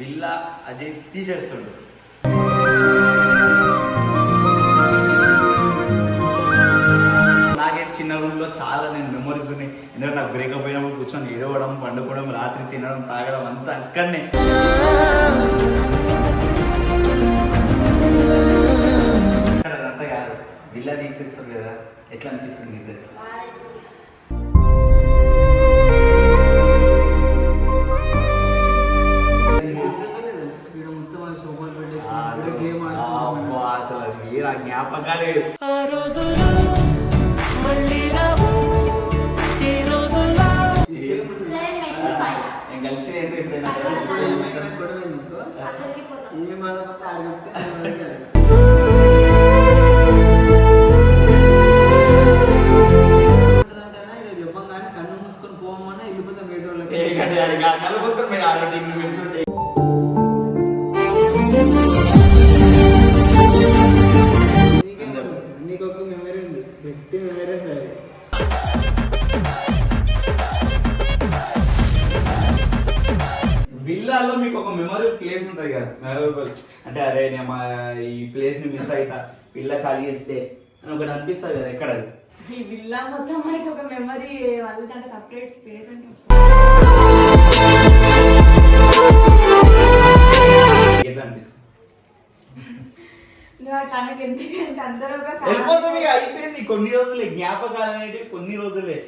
బిల్లా అజయ్ తీసేస్తుండు. నాకే చిన్న రూమ్లో చాలా నేను మెమరీస్ ఉన్నాయి. ఎందుకంటే నాకు బ్రేకప్ అయినప్పుడు కూర్చొని ఏడవడం పండుకోవడం రాత్రి తినడం తాగడం అంతా అక్కడనే. అంతా కాదు. బిల్లా తీసేస్తుంది కదా ఎట్లా అనిపిస్తుంది ఇద్దరు ఆ జ్ఞాపకాలే ఆ రోజులు మళ్ళీ రావు ఈ రోజుల్లో. నేను కలిసి కన్ను మూసుకొని పోమన్నా వెళ్ళిపోతాం ఆ కళ్ళు మూసుకొని పోయి విల్లాలో మీకు ఒక మెమరీ ప్లేస్ ఉంటుంది కదా. మెమరబుల్. అంటే అరే నేను మా ఈ ప్లేస్ని మిస్ అవుతా పిల్ల ఖాళీ చేస్తే అని ఒకటి అనిపిస్తుంది కదా ఎక్కడ అది? ఈ విల్లా మొత్తం మనకి ఒక మెమరీ వాళ్ళు దాంట్లో సపరేట్ స్పేస్ అంటే ఎట్లా అనిపిస్తుంది? నువ్వు అట్లా అనకు ఎందుకంటే అందరూ ఒక వెళ్ళిపోతాం ఇక అయిపోయింది. కొన్ని రోజులే జ్ఞాపకాలు అనేటివి కొన్ని రోజులే.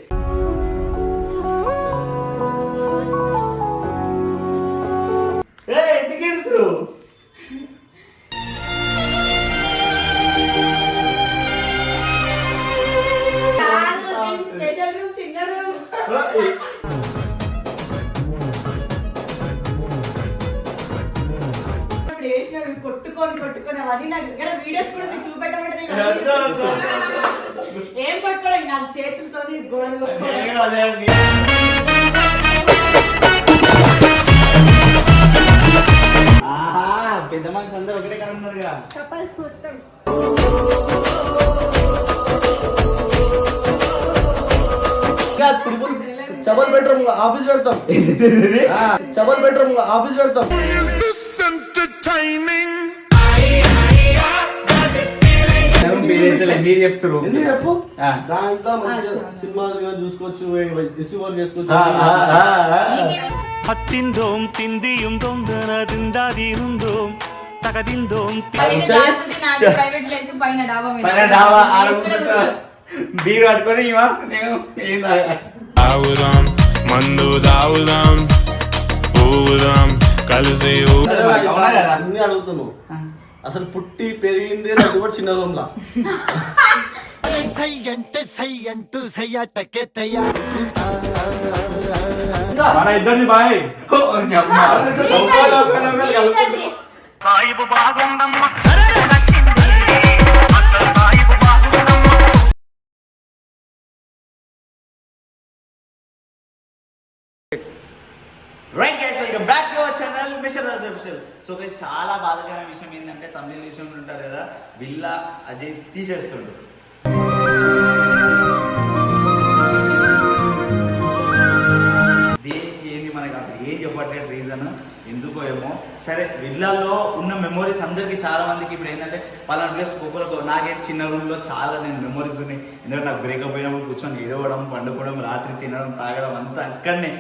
అందరూ ఒకటే కపల్స్ మొత్తం. చబల్ బెడ్రూమ్ ఆఫీస్ పెడతాం. చబల్ బెడ్రూమ్ ఆఫీస్ పెడతాం. మీరు చెప్తారు ఎందుకు చెప్పు? ఆ. దాంట్లో సినిమాలు చూసుకోవచ్చు రిసీవర్ చేసుకోవచ్చు. ఆ, ఆ, ఆ, ఆ. తగదిందో. మందు. తాగుదాం ఊగుదాం కలిసి అన్ని అడుగుతాను అసలు పుట్టి పెరిగింది నాకు కూడా చిన్న రూమ్ లా సై అంటే సై అంటూ సై అటకే తయారుకుంటా మన ఇద్దరిని బాయ్ సాయిబు బాగుండమ్మ. Right guys welcome back to our channel mister official so guys, చాలా బాధకరమైన విషయం ఏంటంటే తమిళ విషయంలో ఉంటారు కదా విల్లా అజయ్ తీసేస్తుండ్రు దేనికి ఏంది మనకి అసలు ఏం చెప్పట్లేదు రీజన్ ఎందుకో ఏమో. సరే విల్లాలో ఉన్న మెమోరీస్ అందరికీ చాలా మందికి ఇప్పుడు ఏంటంటే పలానా ప్లేస్ ఒక్కొక్కరు నాకే చిన్న రూమ్లో చాలా నేను మెమోరీస్ ఉన్నాయి. ఎందుకంటే నాకు బ్రేకప్ అయినప్పుడు కూర్చొని ఏడవడం పండుకోవడం రాత్రి తినడం తాగడం అంతా అక్కడనే.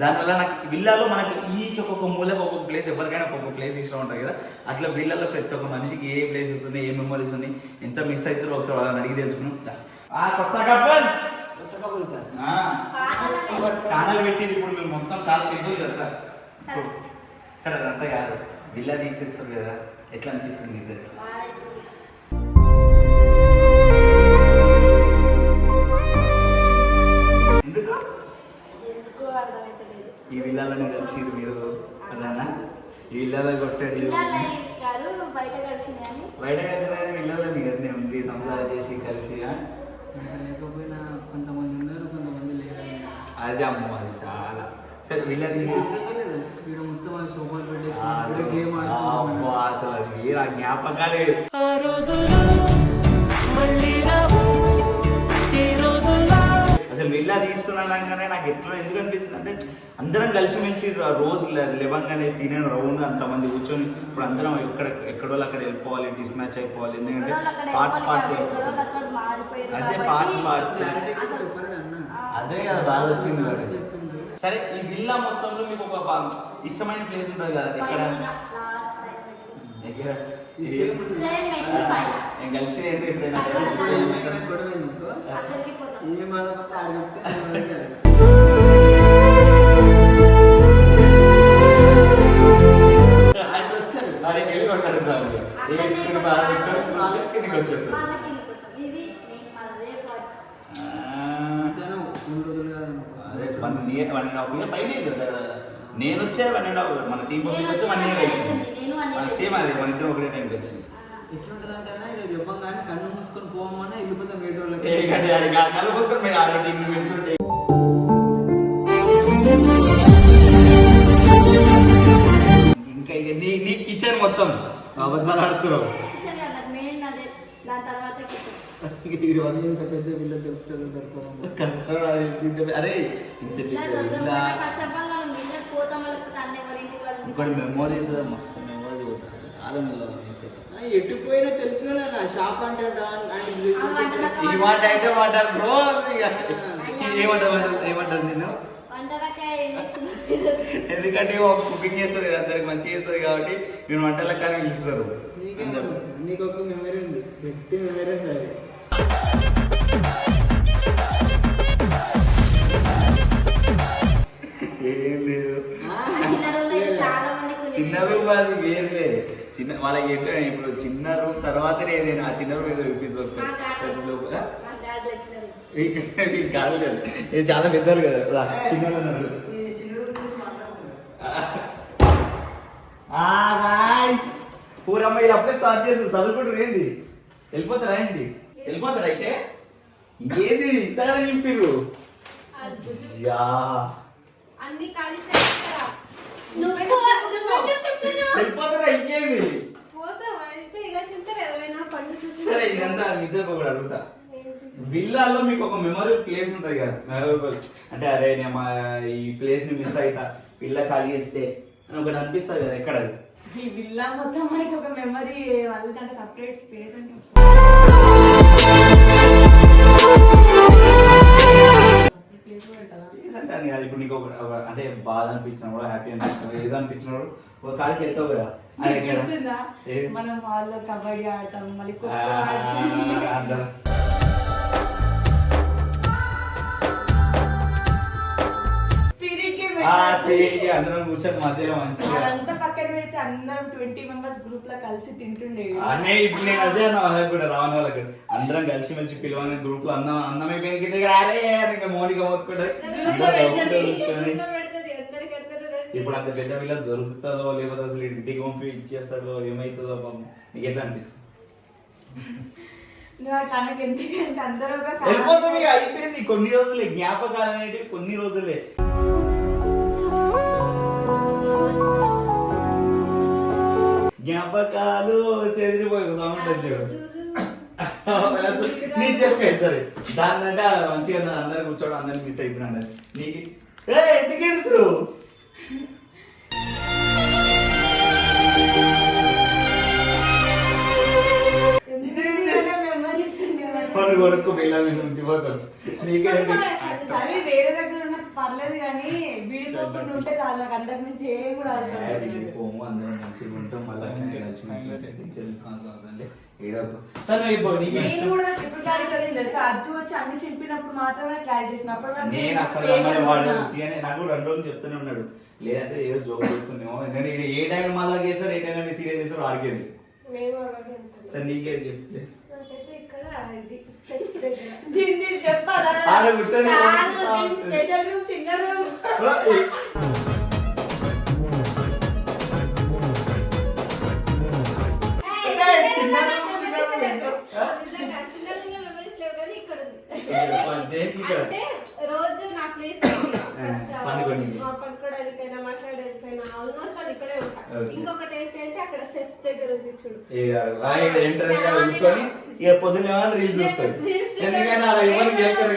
దానివల్ల నాకు విల్లాలో మనకి ఈచ్ ఒక్కొక్క మూలకు ఒక్కొక్క ప్లేస్ ఎవరికైనా ఒక్కొక్క ప్లేస్ ఇష్టం ఉంటుంది కదా. అట్లా విల్లాలో ప్రతి ఒక్క మనిషికి ఏ ప్లేసెస్ ఉన్నాయి ఏ మెమరీస్ ఉన్నాయి ఎంత మిస్ అవుతారో ఒకసారి వాళ్ళని అడిగి తెలుసుకున్నాం ఆ కొత్త కపుల్స్ కబుర్లు సార్ ఛానల్ పెట్టింది ఇప్పుడు మేము మొత్తం చాలా పెద్దది కదా. సరే. అదంతా కాదు. విల్లా తీసేస్తారు కదా. ఎట్లా అనిపిస్తుంది అర్థమైతలేదు. ఈ విల్లాలని కలిసి మీరు అదానా ఈ విల్లాలో కొట్టాడు. బయట కలిసిన విల్లాలని కదా ఉంది సంసారం చేసి కలిసి ఆ? లేకపోయినా కొంతమంది ఉన్నారు కొంతమంది లేరు అది అమ్మ అది చాలా సరే గుర్తుంటలేదు. ఇక్కడ మొత్తం సోఫాలు పెట్టేసి గేమ్ అసలు అది వేరే జ్ఞాపకాలే ఆ రోజులు అనగానే నాకు ఎట్లా ఎందుకు అనిపించింది అంటే అందరం కలిసిమెలిసి రోజు లేవంగానే తినే రౌండ్ అంతమంది కూర్చొని ఇప్పుడు అందరం ఎక్కడ ఎక్కడో అక్కడ వెళ్ళిపోవాలి డిస్ మ్యాచ్ అయిపోవాలి ఎందుకంటే పార్ట్స్ పార్ట్స్ అదే. చెప్పారు అన్న. అదే కదా బాధ వచ్చింది. సరే ఈ విల్లా మొత్తంలో మీకు ఒక ఇష్టమైన ప్లేస్ ఉంటుంది కదా ఎక్కడ. నేను కలిసి నేను వన్ అండ్ హాఫ్ వచ్చే వన్ అండ్ హాఫ్ మన టీం వచ్చి వన్ ఇయర్ అయింది. సేమ్ అదే మన ఇద్దరం ఒకటే టైంకి వచ్చింది ఎట్లుంటదంటే చెప్పంగానే కన్ను మూసుకొని పోమన్నా వెళ్ళిపోతాం మీరు ఇంకా ఇక నీ నీ కిచెన్ మొత్తం అబద్ధాలు ఆడుతున్నావు. పెద్ద దొరుకుతుందో తెలిసిందే. అరే ఇంత ఇంకోటి మెమోరీస్ మస్తు మెమోరీస్ అసలు చాలా మెల్లగా ఆ, ఎటు పోయినా తెలిసిన నా షాప్ అంటే రా- అంటే ఇది ఆ, వంటలక్క ఈ మాట అయితే మాట్లాడు బ్రో. ఏమంటారు ఏమంటారు నేను ఎందుకంటే కుకింగ్ చేస్తారు కదా అందరికి మంచిగా చేస్తారు కాబట్టి నేను వంటలకు కానీ పిలుస్తారు. నీకే ఒక మెమరీ ఉంది. గట్టి మెమరీ ఉంది అది. ఏం లేదు. చిన్న రూమ్ అది వేరే చిన్న వాళ్ళకి ఏంటో ఇప్పుడు చిన్న రూమ్ తర్వాతనే ఏదైనా ఆ చిన్న రూమ్ ఏదో ఒకసారి ఈ కాదు కదా ఇది చాలా పెద్దలు కదా. రా, ఉన్నారు. పూరమ్మ ఇది అప్పుడే స్టార్ట్ చేస్తుంది. చదువుకుంటారు ఏంది? వెళ్ళిపోతారా ఏంటి వెళ్ళిపోతారా అయితే? ఇంకేంది ఇంతగా నింపిరు యా. అన్ని కలిసి వెళ్ళిపోతారా చూసి సరే ఇదంతా నిద్రకు ఒకటి అడుగుతా. విల్లాలో మీకు ఒక మెమరీ ప్లేస్ ఉంటుంది కదా. మెమరబుల్ అంటే అరే నేను మా ఈ ప్లేస్ని మిస్ అవుతా పిల్ల ఖాళీ చేస్తే అని ఒకటి అనిపిస్తుంది కదా ఎక్కడ అది? ఈ విల్లా మొత్తం మనకి ఒక మెమరీ వాళ్ళకి సపరేట్ స్పేస్ అంటే ప్లేస్ పెట్టదా Place అంటే అని కాదు. ఇప్పుడు నీకు అంటే బాధ అనిపించిన కూడా హ్యాపీ అనిపించిన ఏదో అనిపించిన కూడా ఒక కాడికి వెళ్తావు కదా? మనం వాళ్ళు కబడ్డీ ఆడతాం మళ్ళీ అందరం. కూర్చొని మధ్యలో మంచిగా. అదంతా పక్కన పెడితే అందరం ట్వంటీ మెంబర్స్ గ్రూప్లో కలిసి తింటుండే. అనే ఇప్పుడు నేను అదే అన్న వాళ్ళకి కూడా రావణ వాళ్ళకి అందరం కలిసి మంచి పిలవని గ్రూప్లో అందం అందం అయిపోయింది. రారే అని ఇంకా మౌనిక మోతుకుంటే ఇప్పుడు అంత పెద్ద పిల్ల దొరుకుతుందో లేకపోతే అసలు ఇంటికి పంపి ఇచ్చేస్తాడో ఏమవుతుందో పాపం. నీకు ఎట్లా అనిపిస్తుంది? వెళ్ళిపోతుంది అయిపోయింది. కొన్ని రోజులే జ్ఞాపకాలు అనేటివి కొన్ని రోజులే. జ్ఞాపకాలు చెదిరిపోయి సౌండ్ వచ్చాడు నీ చెప్పే సరే. దాన్ని అంటే మంచిగా అందరు కూర్చోవడం అందరు మిస్ అయిపోయినాడు. నీకు ఏ ఎందుకు మెమరీస్ పండు కొడుకు పిల్లలు ఉండిపోతారు నీకే సరే వేరే దగ్గర పర్లేదు కానీ విడిపోకుండా ఉంటే చాలు నాకు అంతకు మించి ఏం కూడా అవసరం లేదు. పోము అందరం మంచిగా ఉంటాం మళ్ళీ నేను. కూడా నాకు ఎప్పుడు క్లారిటీ వచ్చింది వచ్చి అన్ని చెప్పినప్పుడు మాత్రమే క్లారిటీ వచ్చింది. నేను అసలు వాడు నాకు రెండు రోజులు చెప్తూనే ఉన్నాడు. లేదంటే ఏదో జోక్ చెప్తున్నామో ఎందుకంటే ఈయన ఏ టైం మళ్ళా చేస్తాడు ఏ టైం సీరియస్ చేస్తాడు ఆడికేది. సరే నీకేది చెప్పు చెప్పాలా. స్పెషల్ రూమ్ అంటే రోజు నా ప్లేస్. పడుకోవడానికైనా మాట్లాడడానికైనా ఆల్మోస్ట్ వాళ్ళు ఇక్కడే ఉంటా. ఇంకొకటి ఏంటంటే అక్కడ స్టెప్స్ దగ్గర ఉంది చూడు ఇక రీల్స్ వస్తాయి. ఎందుకంటే అలా ఎవరు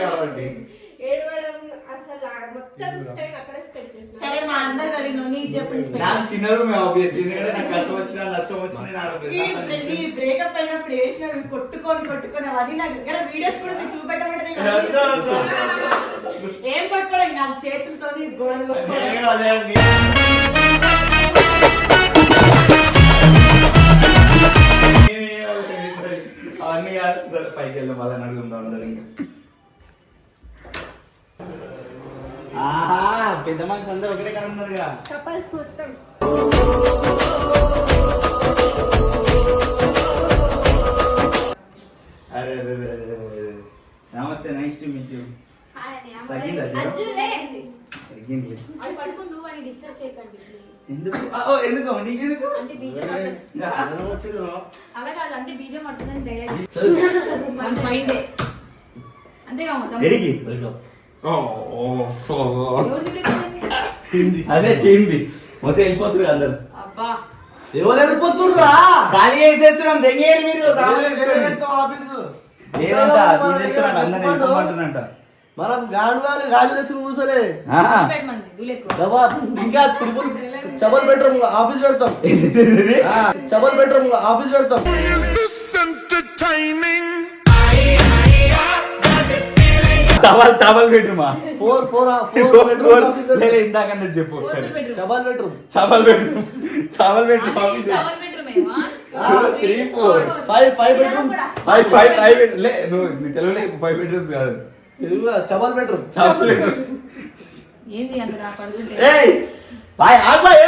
కాబట్టి ఏడవడం సరే మా అందరు అడిగిన నీకు చెప్పు. నీ special. నాకు చిన్న రూమ్ ఆబ్వియస్లీ ఎందుకంటే నాకు కష్టం వచ్చినా నష్టం వచ్చినా నేను ఆడ ఈ బ్రేకప్ అయినప్పుడు వేసిన కొట్టుకొని కొట్టుకొని అవన్నీ నాకు దగ్గర వీడియోస్ కూడా మీరు చూపెట్టమంటే ఏం కొట్టుకోవడం కాదు చేతులతోని గోడలు. అవన్నీ కాదు. సరే పైకి వెళ్దాం వాళ్ళని అడుగుందాం అందరు ఇంకా ఆహా పెద్ద మనిషి అందరూ ఒకటే కాడ ఉన్నారుగా కపల్స్ మొత్తం. అరే అరే అరే అరే, అరే. నమస్తే నైస్ టు మీట్ యూ తగ్గిందా తగ్గింది. ఎందుకు? ఓ, ఎందుకు నీకు ఎందుకు? అంటే బీజం. అలా కాదు అంటే బీజం పడుతుందని అంతేగా మొత్తం Breakup. ఎవరు తిరుగుతుంది? అదే? చేయింది మొత్తం వెళ్ళిపోతుంది అందరు. అబ్బా. ఎవరు వెళ్ళిపోతుర్రా? ఖాళీ చేసేస్తున్నాం. దెంగేరు మీరు. లేదంట తీసేస్తున్నాడు వెళ్ళిపోమంటున్నంట గాను గాజు కూర్చోలే ఇంకా చబల్ బెడ్రూమ్ ఆఫీస్ పెడతాం. ఆ, చబల్ బెడ్రూమ్ ఆఫీస్ పెడతాం. Towel towel బెడ్రూమా? Four four four four bedroom లేదు ఇందాక నేను చెప్పు ఒకసారి. చవల్ బెడ్రూమ్. చవల్ bedroom. చవల్ bedroom three four five five bedroom five five five లే నువ్వు తెలుగులో ఫైవ్ బెడ్రూమ్స్ కాదు. తెలుగు చబల్ బెడ్రూమ్. చవల్ బెడ్రూమ్. ఏంది ఏయ్! బాయ్ ఆగ్ బాయ్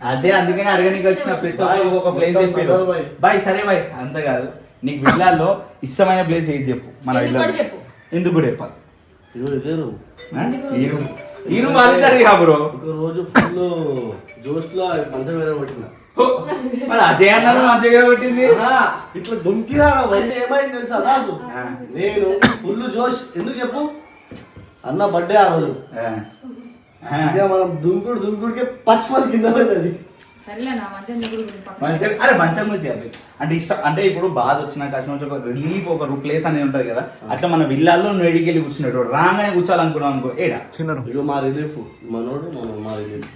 అదే అందుకని అడగనికి వచ్చిన ప్రతి ఒక్కరు ఒక ప్లేస్ చెప్పారు. బాయ్ సరే బాయ్. అంత కాదు. నీకు విల్లాల్లో ఇష్టమైన ప్లేస్ ఏది చెప్పు? మన విల్లాలో. ఎందుకు కూడా చెప్పాలి. ఇదిగో ఇదే రూమ్ ఆ? ఈ రూమ్ ఈ రూమ్ వాళ్ళిద్దరు కా బ్రో. ఒక రోజు ఫుల్ జోష్లో మంచం వేరే కొట్టిన మరి అజయ్ అన్నారు మంచిగా కొట్టింది? ఆ, ఇట్లా దుంకినా వయసు ఏమైంది తెలుసా ఆ. నేను ఫుల్ జోష్ ఎందుకు చెప్పు? అన్న బర్త్డే ఆ రోజు. మనం దుంకుడు దుంకుడికి పచ్చిమని కింద పడినది మంచిగా అరే మంచం గురించి చెప్పాలి అంటే ఇష్టం అంటే ఇప్పుడు బాధ వచ్చిన కష్టం వచ్చి ఒక రిలీఫ్ ఒక ప్లేస్ అనేది ఉంటది కదా. అట్లా మన విల్లాల్లో నువ్వు ఎడికెళ్ళి కూర్చున్నాడు రాగానే కూర్చోాలనుకున్నావు అనుకో ఏడా? ఇక మా రిలీఫ్ మనోడు మన మా రిలీఫ్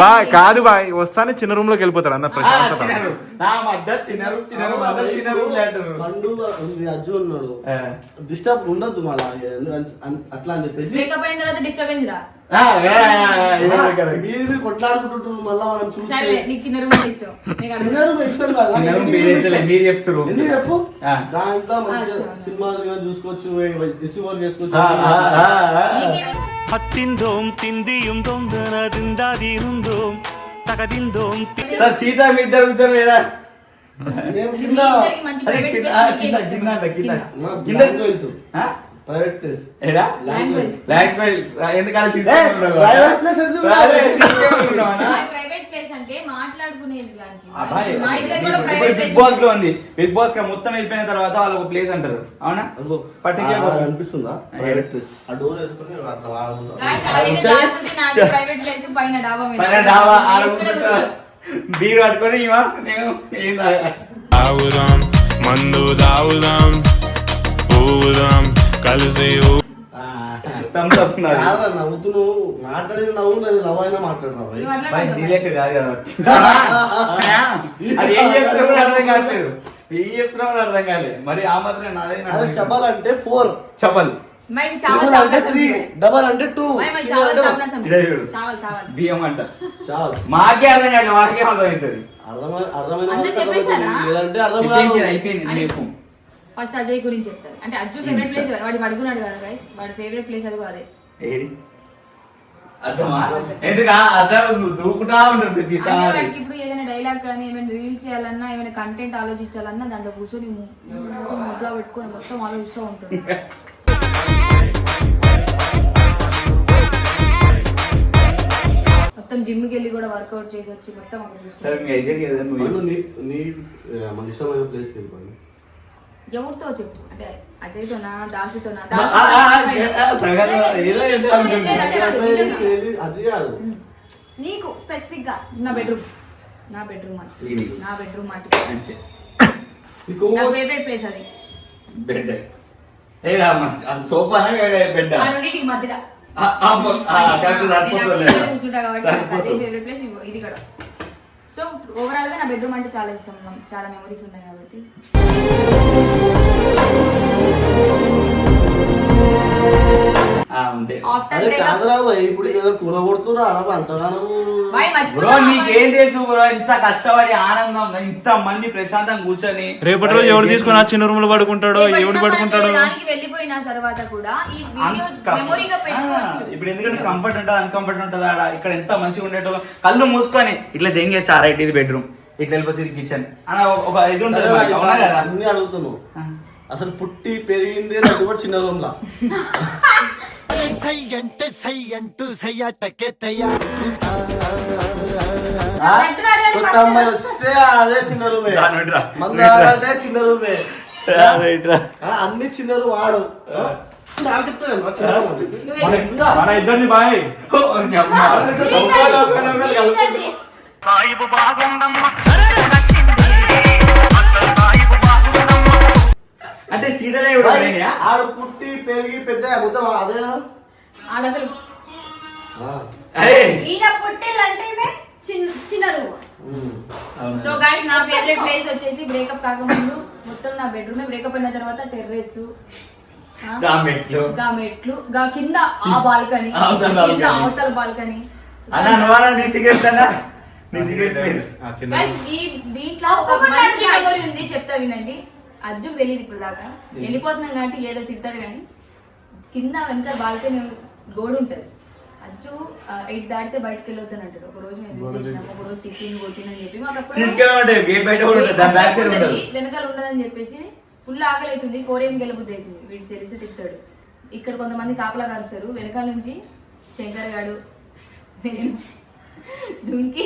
బా కాదు బాయ్ వస్తానే చిన్న రూమ్లోకి వెళ్ళిపోతాడు అన్న ప్రశాంతత. నా మధ్య చిన్న రూమ్ చిన్న రూమ్ అందరూ చిన్న రూమ్ అంటారు పండు ఉంది అజ్జు ఉన్నాడు. డిస్టర్బ్ ఉండద్దు మళ్ళా అట్లా అని చెప్పేసి. మీరు కొట్లాడుకుంటుంటారు మళ్ళా మనం చూసి చిన్న రూమ్ ఇష్టం. చిన్న room ఇష్టం కాదు చిన్న రూమ్ పేరు ఎత్తలే, మీరు చెప్తారు ఎందుకు చెప్పు. దాంట్లో. సినిమాలు చూసుకోవచ్చు రిసీవర్ చేసుకోవచ్చు ಹತ್ತಿಂದೋಂ ತಿಂದಿಯುಂ ದೊಂದನದಿಂದಾದಿರುಂದೋಂ ತಗದಿಂದೋಂ ತಿ- సార్ సీత మీ ఇద్దరు కూర్చొని లేరా నేను మీ కింద ఇద్దరికి మంచి అదే private కింద space ఆ, మీకే కింద ఇష్టం. కింద అంట, కింద కింద. మా కింద తెలుసు ఆ? ప్రైవేట్ ప్లేస్ ఏడా Language. లాంగ్వేజ్ ఎందుకంటే ఏ, సిస్టమ్ ఉండదు private place ఎందుకు అదే కాదు? system ఉండదు అన్న. ఆ ప్రైవేట్ ప్లేస్ అంటే మాట్లాడుకునేది బిగ్ ప్లేస్ బాస్లో ఉంది. బిగ్ బాస్కి మొత్తం వెళ్ళిపోయిన తర్వాత వాళ్ళు ఒక ప్లేస్ అంటారు. అవునా? ఆ, అనిపిస్తుందా? ప్రైవేట్ ప్లేస్ ఆ డోర్ వేసుకొని అట్లా ఆడుకుంటా. గాయ్స్ అలాగే దాసుకి నాది ప్రైవేట్ ప్లేస్ పైన డాబా మీద. పైన డాబా ఆడ నేను ఇక్కడ కూర్చుంటా. కూర్చుంటా. బీరు పట్టుకొని ఇవా? నేను ఏం తాగా. తాగుదాం మందు తాగుదాం ఊగుదాం కలిసి thumbs up ఉన్నది. కాదురా, నవ్వుతూ నువ్వు మాట్లాడేది నవ్వు నేను నవ్వు అయినా. నువ్వు అట్లా కాదు నీ. లెక్క కాదు కదా. అది ఏం చెప్తున్నావు కూడా అర్థం కావట్లేదు ఏం చెప్తున్నావు కూడా అర్థం కాలేదు. మరి ఆ మాత్రం నాదే అదే చెప్పాలంటే ఫోర్. అంటే త్రీ. సంథింగ్. డబల్ అంటే టూ. బియ్యం అంట. చాలు. మాకే అర్థం కాదు మాకే అర్థం అవుతుంది. అర్థమైన అర్థమైన. లేదంటే అర్థం అయిపోయింది కాదు. అయిపోయింది ఫస్ట్ అజయ్ గురించి చెప్తాను అంటే అర్జున్ ఫేవరెట్ ప్లేస్ వాడి పడుకున్నాడు కదా గైస్ వాడి ఫేవరెట్ ప్లేస్ అది అదే. వాడికి ఇప్పుడు ఏదైనా డైలాగ్ కానీ ఏమైనా రీల్స్ చేయాలన్నా ఏమైనా కంటెంట్ ఆలోచించాలన్నా దాంట్లో కూర్చొని మొదలు పెట్టుకొని మొత్తం ఆలోచిస్తూ ఉంటాడు. మొత్తం జిమ్కి వెళ్ళి కూడా వర్కౌట్ చేసి వచ్చి మొత్తం అక్కడ నువ్వు మనం ఇష్టమైన ప్లేస్ వెళ్ళిపోయింది ఎవరితో చెప్పు? అంటే అజయ్తోనా దాసితోనా. అదే కాదు, నీకు స్పెసిఫిక్గా నా బెడ్రూమ్. నా బెడ్రూమ్. నా బెడ్రూమ్ నీకు నా ఫేవరెట్ ప్లేస్ అది. బెడ్. ఏ అది సోఫానా బెడ్ మధ్యలో. కూర్చుంటా కాబట్టి ఫేవరెట్ ప్లేస్ ఇది కూడా. సో ఓవరాల్గా నా బెడ్రూమ్ అంటే చాలా ఇష్టం. చాలా మెమరీస్ ఉన్నాయి కాబట్టి. ఆ, అంతే. బ్రేకప్ కాదురా భయ్, ఇప్పుడు ఏదో కూర కొడుతున్నా అంతగానం బాయ్ బ్రో నీకేం తెలుసు బ్రో ఇంత కష్టపడి ఆనందం ఇంత మంది ప్రశాంతంగా కూర్చొని. రేపటి రోజు ఎవరు తీసుకుని ఆ చిన్న రూమ్లో పడుకుంటాడో ఎవడు పడుకుంటాడో? దానికి వెళ్ళిపోయిన తర్వాత కూడా ఈ వీడియో Uncomfort- మెమొరీగా ఆ, పెట్టుకోవచ్చు. ఇప్పుడు ఎందుకంటే కంఫర్ట్ ఉంటుంది అన్కంఫర్ట్ ఉంటుంది ఆడ. ఇక్కడ ఎంత మంచిగా ఉండేటో కళ్ళు మూసుకొని ఇట్లా దెంగేచ్చు ఆ రైట్ ఇది బెడ్రూమ్ ఇట్లా వెళ్ళిపోతుంది కిచెన్ అన్న ఒక ఇది ఉంటుంది అవునా కదా? అన్ని అడుగుతున్నావు. అసలు పుట్టి పెరిగింది నాకు కూడా చిన్న రూమ్ లా ఆ? కొత్త అమ్మాయి వస్తే అదే చిన్న రూమే. మంద. ఆడాలంటే చిన్న రూమే అన్ని చిన్న రూమ్ ఆడు అది. మన ఇద్దరిని బాయ్ ఓ, అంటే సీతలే ఇప్పుడు బాయ్, పోయినాయా? ఆడు పుట్టి పెరిగి పెద్ద మొత్తం అదే కదా ఆడ అసలు ఆ. ఏయ్. ఈయన పుట్టిల్లంటేనే చిన్న చిన్న రూమ్ ఉమ్. అవునా? సో గాయస్ నా ఫేవరెట్ ప్లేస్ వచ్చేసి బ్రేకప్ కాకముందు మొత్తం నా బెడ్రూమ్ బ్రేకప్ అయిన తర్వాత టెర్రస్ మెట్లు. గా మెట్లు గా కింద ఆ బాల్కనీ అవతల కింద balcony. అవతల బాల్కనీ అన్న నువ్వా నీ సిగరెట్ అన్నా నీ సిగరెట్ స్పేస్ ఆ చిన్న గైస్ ఈ దీంట్లో ఒక మంచి. మెమొరీ ఉంది చెప్తా వినండి అజ్జుకు తెలియదు ఇప్పుడు దాకా వెళ్ళిపోతున్నాం కాబట్టి ఏదో తిడతాడు కానీ కింద వెనక బాల్కనీ గోడ ఉంటది. అజ్జు ఎయిట్ దాటితే బయటకు వెళ్ళొద్దని అంటాడు. ఒక రోజు మేము చేసినాం? ఒక రోజు తిట్టింది కొట్టిందని చెప్పి మాకు వెనకాల ఉండదని చెప్పేసి ఫుల్ ఆకలి అవుతుంది ఫోర్ ఏం గెలుబుద్ది అవుతుంది. వీడు తెలిసి తిప్పుతాడు ఇక్కడ కొంతమంది కాపలా కారుస్తారు. వెనకాల నుంచి శంకర్ గాడు నేను దుంకి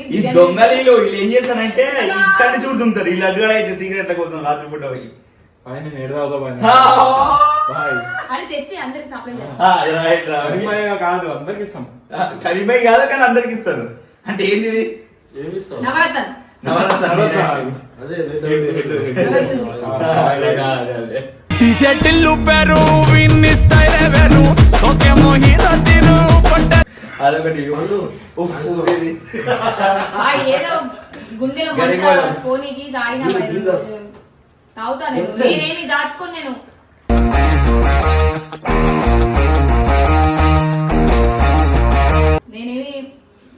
ఈ బిర్యానీ- దొంగలు వీళ్ళు ఏం చేస్తారంటే ఇచ్చాన్ని చూడుతుంటారు వీళ్ళు అడ్డుగా అయితే సిగరెట్ల కోసం రాత్రి పూట పోయి. రా. బాయ్. కాదు అందరికి ఇస్తాం. కరీమై కాదు కానీ అందరికి ఇస్తారు. అంటే ఏంది ఇది? ఏమి నవరత్న. అదొకటి ఇది. ఆ ఏదో గుండెలో మంట. పోనీకి తాగిన please. తాగుతా నేను. నేనేమి దాచుకోను నేను నేనేమి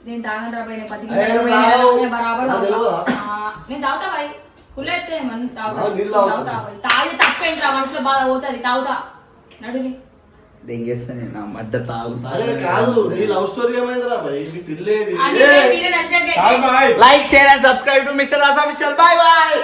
నేను తాగను రా పైన పది గింజలు. పోయినా నేను బరాబర్ తాగుతా. తెలియదా? ఆ, నేను తాగుతా బాయ్ అయితే మనం తాగుతా తాగుతా తాగుతా. బాయ్. తాగి తప్పేంట్రా మనసులో బాధ పోతుంది తాగుతా నడుని దెంగేస్తా నేను? నా మడ్డ తాగుతా. అరే కాదు నీ లవ్ స్టోరీ ఏమైందిరా భయ్? నీ పిల్లేది like share and subscribe to mister Asa mister. Bye bye